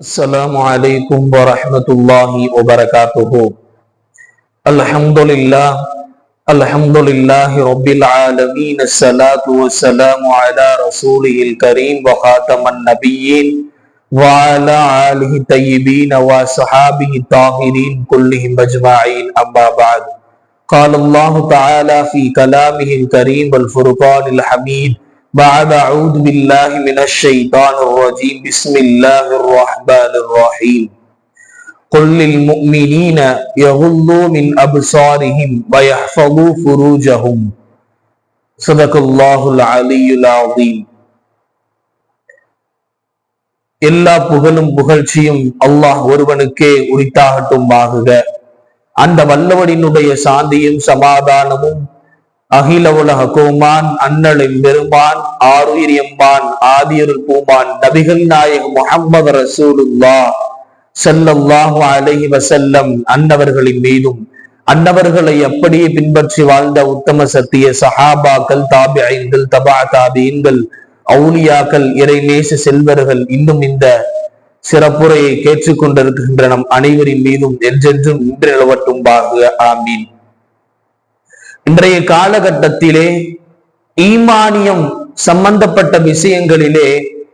السلام عليكم ورحمة الله وبركاته. الحمد لله الحمد لله رب العالمين الصلاة والسلام على رسوله الكريم وخاتم النبيين وعلى آله الطيبين وصحابه الطاهرين كلهم أجمعين. أما بعد قال الله تعالى في كلامه الكريم والفرقان الحميد بعد أعوذ بالله من الشيطان الرجيم بسم الله الرحمن الرحيم قل للمؤمنين يغضوا من أبصارهم ويحفظوا فروجهم صدق الله العلي العظيم எல்லா புகழும் புகழ்ச்சியும் அல்லாஹ் ஒருவனுக்கே உரித்தாகட்டும் ஆகுக அந்த வல்லவனினுடைய சாந்தியும் சமாதானமும் அகில உலக கோமான் அண்ணலின் பெருமான் ஆறுயிர் எம்பான் ஆதியருள் பூமான் நபிகள் நாயகம் முகமது ரசூலுல்லா செல்லல்லாஹு அலஹி வசல்லம் அன்னவர்களின் மீதும். அன்னவர்களை அப்படியே பின்பற்றி வாழ்ந்த உத்தம சத்திய சஹாபாக்கள் தாபிஐன்கள் தபா தாபீன்கள் அவுலியாக்கள் இறைநேச செல்வர்கள் இன்னும் இந்த சிறப்புரையை கேட்டுக்கொண்டிருக்கின்ற நம் அனைவரின் மீதும் என்றென்றும் இன்று நிலவட்டும் பாகு ஆமீன். இன்றைய காலகட்டத்திலே ஈமானியம் சம்பந்தப்பட்ட விஷயங்களிலே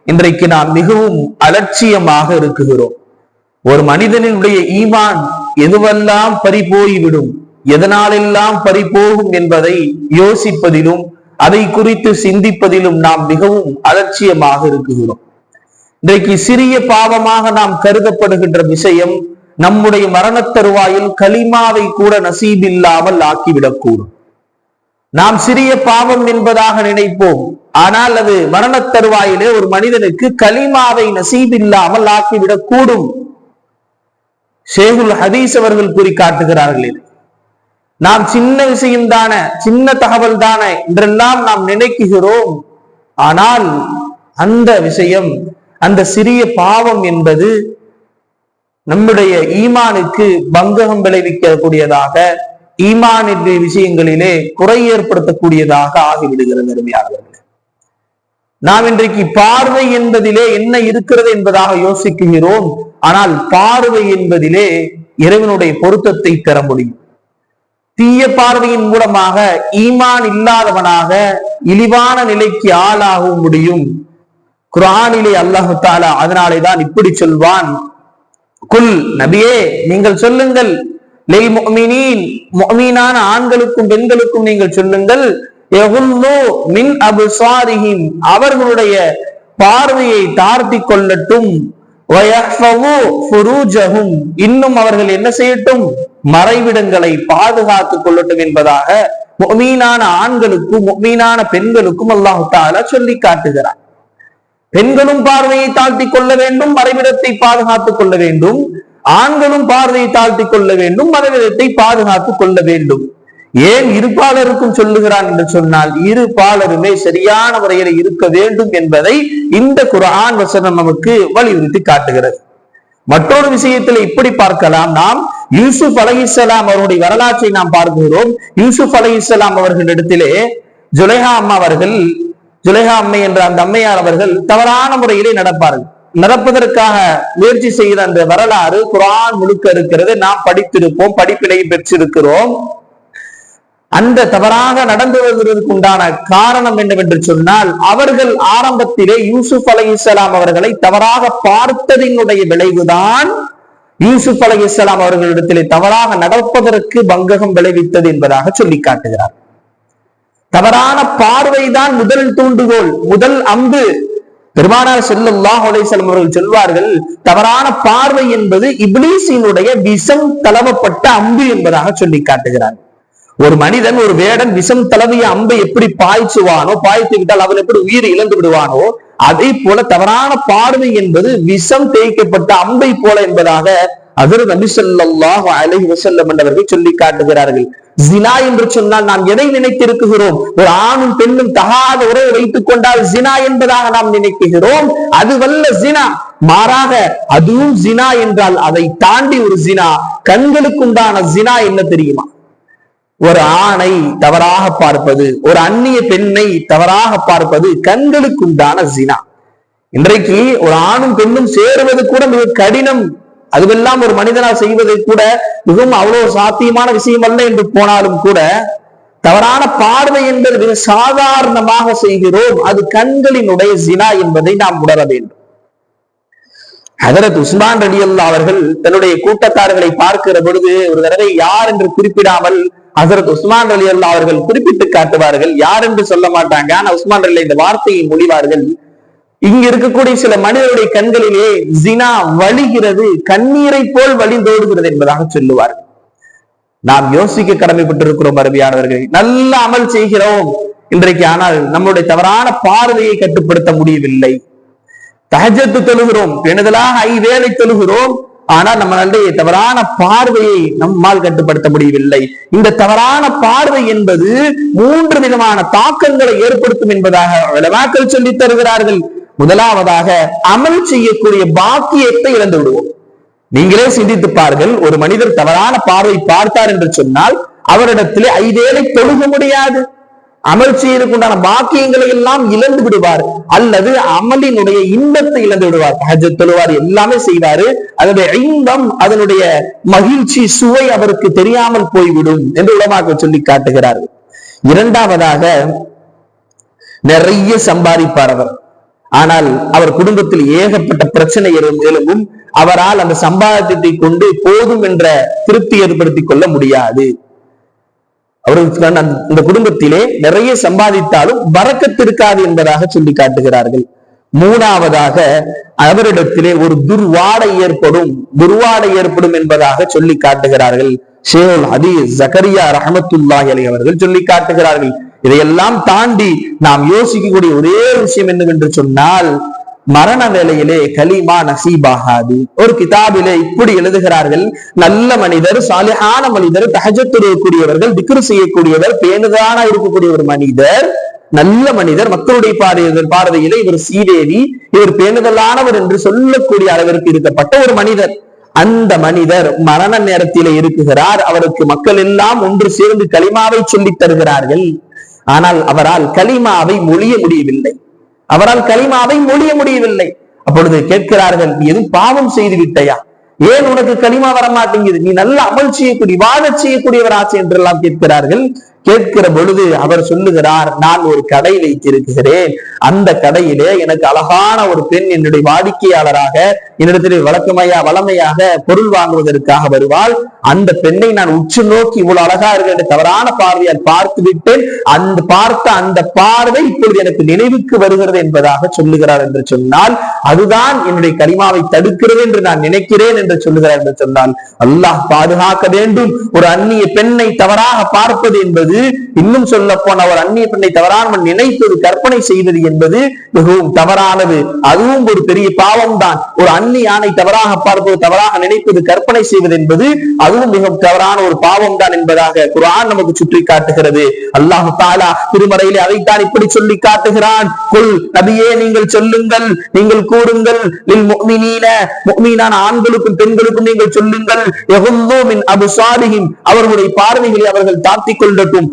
இன்றைக்கு நாம் மிகவும் அலட்சியமாக இருக்குகிறோம். ஒரு மனிதனுடைய ஈமான் எதுவெல்லாம் பறிபோய்விடும் எதனாலெல்லாம் பறிபோகும் என்பதை யோசிப்பதிலும் அதை குறித்து சிந்திப்பதிலும் நாம் மிகவும் அலட்சியமாக இருக்குகிறோம். இன்றைக்கு சிறிய பாவமாக நாம் கருதப்படுகின்ற விஷயம் நம்முடைய மரணத் தருவாயில் கலிமாவை கூட நசீபில்லாமல் ஆக்கிவிடக்கூடும். நாம் சிறிய பாவம் என்பதாக நினைப்போம். ஆனால் அது மரணத் தருவாயிலே ஒரு மனிதனுக்கு கலிமாவை நசீபில்லாமல் ஆக்கிவிடக் கூடும். ஷேகுல் ஹதீஸ் அவர்கள் கூறி காட்டுகிறார்கள். இது நாம் சின்ன விஷயம் தானே சின்ன தகவல் தானே என்றெல்லாம் நாம் நினைக்குகிறோம். ஆனால் அந்த விஷயம் அந்த சிறிய பாவம் என்பது நம்முடைய ஈமானுக்கு பங்ககம் விளைவிக்கக்கூடியதாக ஈமானின் விஷயங்களிலே குறை ஏற்படுத்தக்கூடியதாக ஆகிவிடுகிறது அருமையாளர்கள் நாம் இன்றைக்கு பார்வை என்பதிலே என்ன இருக்கிறது என்பதாக யோசிக்குகிறோம். ஆனால் பார்வை என்பதிலே இறைவனுடைய பொருத்தத்தை பெற முடியும். தீய பார்வையின் மூலமாக ஈமான் இல்லாதவனாக இழிவான நிலைக்கு ஆளாகவும் முடியும். குரானிலே அல்லாஹு தாலா அதனாலே தான் இப்படி சொல்வான். குல் நபியே நீங்கள் சொல்லுங்கள். லில் முஃமினீன் முஃமினான ஆண்களுக்கும் பெண்களுக்கும் நீங்கள் சொல்லுங்கள் யகுல்லு மின் அபுசாரிஹிம் அவர்களுடைய பார்வையை தாழ்த்தி கொள்ளட்டும். இன்னும் அவர்கள் என்ன செய்யட்டும்? மறைவிடங்களை பாதுகாத்துக் கொள்ளட்டும் என்பதாக மீனான ஆண்களுக்கும் மீனான பெண்களுக்கும் அல்லாஹு தாலா சொல்லி காட்டுகிறார் பெண்களும் பார்வையை தாழ்த்தி கொள்ள வேண்டும் மறைவிடத்தை பாதுகாத்துக் கொள்ள வேண்டும். ஆண்களும் பார்வையை தாழ்த்தி கொள்ள வேண்டும் மதவிதத்தை பாதுகாத்துக் கொள்ள வேண்டும். ஏன் இருப்பாளருக்கும் சொல்லுகிறான் என்று சொன்னால் இரு பாலருமே சரியான முறையில் இருக்க வேண்டும் என்பதை இந்த குரான் வசனம் நமக்கு வலியுறுத்தி காட்டுகிறது. மற்றொரு விஷயத்தில் இப்படி பார்க்கலாம். நாம் யூசுப் அலைஹிஸ்ஸலாம் அவருடைய வரலாற்றை நாம் பார்க்கிறோம். யூசுப் அலைஹிஸ்ஸலாம் அவர்களிடத்திலே ஜுலைஹா அம்மா அவர்கள் ஜுலைஹா அம்மை என்ற அந்த அம்மையார் அவர்கள் தவறான முறையிலே நடப்பார்கள். நடப்பதற்காக முயற்சி செய்த அந்த வரலாறு குரான் முழுக்க இருக்கிறது. நாம் படித்திருப்போம் படிப்பினையும் பெற்றிருக்கிறோம். அந்த தவறாக நடந்து வருவதற்கு உண்டான காரணம் என்னவென்று சொன்னால் அவர்கள் ஆரம்பத்திலே யூசுப் அலை இஸ்லாம் அவர்களை தவறாக பார்த்ததினுடைய விளைவுதான் யூசுப் அலை இஸ்லாம் அவர்களிடத்திலே தவறாக நடப்பதற்கு பங்ககம் விளைவித்தது என்பதாக சொல்லி காட்டுகிறார். தவறான பார்வைதான் முதல் தூண்டுகோல் முதல் அம்பு. பெருமானார் செல்லல்லாஹ் அலைஹிஸ்ஸலாம் அவர்கள் சொல்வார்கள் தவறான பார்வை என்பது இப்ளீசினுடைய விஷம் தளவப்பட்ட அம்பு என்பதாக சொல்லி காட்டுகிறார். ஒரு மனிதன் ஒரு வேடன் விஷம் தளவிய அம்பை எப்படி பாய்ச்சுவானோ பாய்த்து விட்டால் அவன் எப்படி உயிர் இழந்து விடுவானோ அதே போல தவறான பார்வை என்பது விஷம் தேய்க்கப்பட்ட அம்பை போல என்பதாக அதிர் நபி சொல்லாஹ் அலைஹி வசல்லம் என்றவர்கள் சொல்லி காட்டுகிறார்கள். ஜினா என்று சொன்னால் நாம் எதை நினைத்திருக்கிறோம் ஒரு ஆணும் பெண்ணும் தகாத உறவை வைத்துக் கொண்டால் ஜினா என்பதாக நாம் நினைக்கிறோம் அதுவல்ல ஜினா. மாறாக அதுவும் ஜினா என்றால் அதை தாண்டி ஒரு ஜினா. கண்களுக்குண்டான ஜினா என்ன தெரியுமா? ஒரு ஆணை தவறாக பார்ப்பது ஒரு அந்நிய பெண்ணை தவறாக பார்ப்பது கண்களுக்குண்டான ஜினா. இன்றைக்கு ஒரு ஆணும் பெண்ணும் சேருவது கூட மிக கடினம். அதுவெல்லாம் ஒரு மனிதனால் செய்வதை கூட மிகவும் அவ்வளவு சாத்தியமான விஷயம் அல்ல என்று போனாலும் கூட தவறான பார்வை என்பது மிக சாதாரணமாக செய்கிறோம். அது கண்களினுடைய ஜினா என்பதை நாம் உணர வேண்டும். ஹதரத் உஸ்மான் ரலி அல்லா அவர்கள் தன்னுடைய கூட்டத்தார்களை பார்க்கிற பொழுது ஒரு தடவை யார் என்று குறிப்பிடாமல் ஹசரத் உஸ்மான் ரலியல்லா அல்லா அவர்கள் குறிப்பிட்டு காட்டுவார்கள். யார் என்று சொல்ல மாட்டாங்க. ஆனா உஸ்மான் ரலி இந்த வார்த்தையை மொழிவார்கள். இங்க இருக்கக்கூடிய சில மனிதருடைய கண்களிலே ஜினா வழிகிறது கண்ணீரை போல் வழிந்தோடுகிறது என்பதாக சொல்லுவார்கள். நாம் யோசிக்க கடமைப்பட்டிருக்கிறோம் அருமையானவர்கள் நல்ல அமல் செய்கிறோம். இன்றைக்கு ஆனால் நம்முடைய தவறான பார்வையை கட்டுப்படுத்த முடியவில்லை. தகஜத்து தொழுகிறோம். பெணுதலாக ஐவேளை தொழுகிறோம். ஆனால் நம்மளுடைய தவறான பார்வையை நம்மால் கட்டுப்படுத்த முடியவில்லை. இந்த தவறான பார்வை என்பது மூன்று விதமான தாக்கங்களை ஏற்படுத்தும் என்பதாக விளவாக்கள் சொல்லி தருகிறார்கள். முதலாவதாக அமல் செய்யக்கூடிய பாக்கியத்தை இழந்து விடுவோம். நீங்களே சிந்தித்து பாருங்கள் ஒரு மனிதர் தவறான பார்வை பார்த்தார் என்று சொன்னால் அவரிடத்திலே ஐதேலை தொழுக முடியாது. அமல் செய்யறதுக்குண்டான பாக்கியங்களை எல்லாம் இழந்து விடுவார். அல்லது அமலினுடைய இன்பத்தை இழந்து விடுவார். ஹஜ் தொழுவார் எல்லாமே செய்வாரு. அதனுடைய இன்பம் அதனுடைய மகிழ்ச்சி சுவை அவருக்கு தெரியாமல் போய்விடும் என்று உலமாக சொல்லி காட்டுகிறார்கள். இரண்டாவதாக நிறைய சம்பாதிப்பார் அவர். ஆனால் அவர் குடும்பத்தில் ஏகப்பட்ட பிரச்சனை எழும்பும் அவரால் அந்த சம்பாதத்தை கொண்டு போதும் என்ற திருப்தி ஏற்படுத்திக் கொள்ள முடியாது. அவர்களுக்கு குடும்பத்திலே நிறைய சம்பாதித்தாலும் வரக்கத்திருக்காது என்பதாக சொல்லி காட்டுகிறார்கள். மூணாவதாக அவரிடத்திலே ஒரு துர்வாடை ஏற்படும் துர்வாடை ஏற்படும் என்பதாக சொல்லி காட்டுகிறார்கள். ஷேல் அதி ஜக்கரியா ரஹமத்துல்லாஹி அலி அவர்கள் சொல்லி காட்டுகிறார்கள். இதையெல்லாம் தாண்டி நாம் யோசிக்கக்கூடிய ஒரே விஷயம் என்னவென்று சொன்னால் மரண வேலையிலே கலிமா நசீபாகாது. ஒரு கிதாபிலே இப்படி எழுதுகிறார்கள் நல்ல மனிதர் சாலிஹான மனிதர் தகஜத்துடையக்கூடியவர்கள் திக்ரு செய்யக்கூடியவர் பேணுதலான இருக்கக்கூடிய ஒரு மனிதர் நல்ல மனிதர் மக்களுடைய பார்வையில் பார்வையிலே இவர் சீதேவி இவர் பேணுதலானவர் என்று சொல்லக்கூடிய அளவிற்கு இருக்கப்பட்ட ஒரு மனிதர். அந்த மனிதர் மரண நேரத்திலே இருக்குகிறார் அவருக்கு மக்கள் எல்லாம் ஒன்று சேர்ந்து களிமாவை சொல்லித் தருகிறார்கள். ஆனால் அவரால் கலிமாவை மொழிய முடியவில்லை. அவரால் கலிமாவை மொழிய முடியவில்லை. அப்பொழுது கேட்கிறார்கள் நீ எதுவும் பாவம் செய்து விட்டையா? ஏன் உனக்கு களிமா வர மாட்டேங்குது நீ நல்ல அமல் செய்யக்கூடிய வாழ செய்யக்கூடியவர் என்றெல்லாம் கேட்கிறார்கள். கேட்கிற பொழுது அவர் சொல்லுகிறார் நான் ஒரு கடை வைத்திருக்கிறேன். அந்த கடையிலே எனக்கு அழகான ஒரு பெண் என்னுடைய வாடிக்கையாளராக என்னிடத்திலே வழக்கமையா வளமையாக பொருள் வாங்குவதற்காக வருவாள். அந்த பெண்ணை நான் உற்று நோக்கி இவ்வளவு அழகா இருக்க தவறான பார்வையால் பார்த்து விட்டேன். அந்த பார்த்த அந்த பார்வை இப்பொழுது எனக்கு நினைவுக்கு வருகிறது என்பதாக சொல்லுகிறார் என்று சொன்னால் அதுதான் என்னுடைய கரிமாவை தடுக்கிறது என்று நான் நினைக்கிறேன் என்று சொல்லுகிறார் என்று சொன்னால் அல்லாஹ் பாதுகாக்க வேண்டும். ஒரு அந்நிய பெண்ணை தவறாக பார்ப்பது என்பது இன்னும் சொல்ல போன அவர் அந்நிய பெண்ணை தவறாமல் நினைத்தது கற்பனை செய்தது என்பது மிகவும் தவறானது. அதுவும் ஒரு பெரிய பாவம் தான் ஒரு அந்நிய ஆணை தவறாக பார்ப்பது தவறாக நினைப்பது கற்பனை செய்வது என்பது அதுவும் மிகவும் தவறான ஒரு பாவம் தான் என்பதாக குரான் நமக்கு சுற்றி காட்டுகிறது. அல்லாஹு தாலா திருமறையிலே அதைத்தான் இப்படி சொல்லி காட்டுகிறான். கொல் நபியே நீங்கள் சொல்லுங்கள் நீங்கள் கூறுங்கள். ஆண்களுக்கும் பெண்களுக்கும் நீங்கள் சொல்லுங்கள். அவர்களுடைய பார்வைகளை அவர்கள் தாத்திக் கொள்ளட்டும்.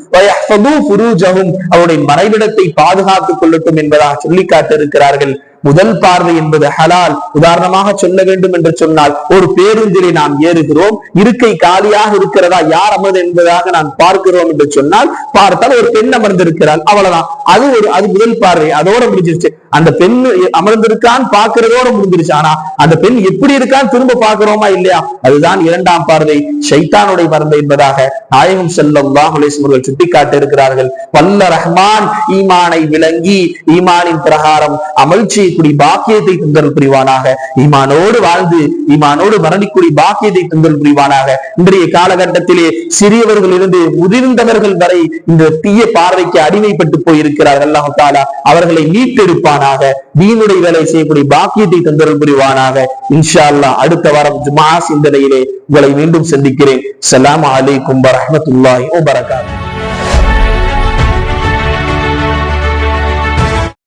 அவருடைய மறைவிடத்தை பாதுகாத்துக் கொள்ளட்டும் என்பதாக சொல்லி காட்டிருக்கிறார்கள் முதல் பார்வை என்பது ஹலால். உதாரணமாக சொல்ல வேண்டும் என்று சொன்னால் ஒரு பேருந்திலே நாம் ஏறுகிறோம் இருக்கை காலியாக இருக்கிறதா யார் அமர்ந்து என்பதாக நான் பார்க்கிறோம் என்று சொன்னால் பார்த்தால் ஒரு பெண் அமர்ந்திருக்கிறாள். அவ்வளவுதான். அது ஒரு அது முதல் பார்வை. அதோட முடிஞ்சிருச்சு. அந்த பெண் அமர்ந்திருக்கான் பார்க்கிறதோட முடிஞ்சிருச்சு. ஆனா அந்த பெண் எப்படி இருக்கான்னு திரும்ப பார்க்கிறோமா இல்லையா? அதுதான் இரண்டாம் பார்வை. சைத்தானுடைய பார்வை என்பதாக நாயகம் செல்லும் அவர்கள் சுட்டிக்காட்டி இருக்கிறார்கள். வல்ல ரஹ்மான் ஈமானை விளங்கி ஈமானின் பிரகாரம் அமல்ச்சி மரணிக்கூடிய பாக்கியத்தை தந்தல் புரிவானாக ஈமானோடு வாழ்ந்து ஈமானோடு மரணிக்கூடிய பாக்கியத்தை தந்தல் புரிவானாக இன்றைய காலகட்டத்திலே சிறியவர்களிலிருந்து முதிர்ந்தவர்கள் வரை இந்த தீய பார்வைக்கு அடிமைப்பட்டு போயிருக்கிறார்கள். அல்லாஹு தாலா அவர்களை மீட்டெடுப்பானாக. தீனுடைய வேலை செய்யக்கூடிய பாக்கியத்தை தந்தல் புரிவானாக இன்ஷா அல்லா அடுத்த வாரம் ஜுமா சிந்தனையிலே உங்களை மீண்டும் சந்திக்கிறேன். சலாம் அலைக்கும் வரமத்துல்லாஹி வபரகாத்துஹு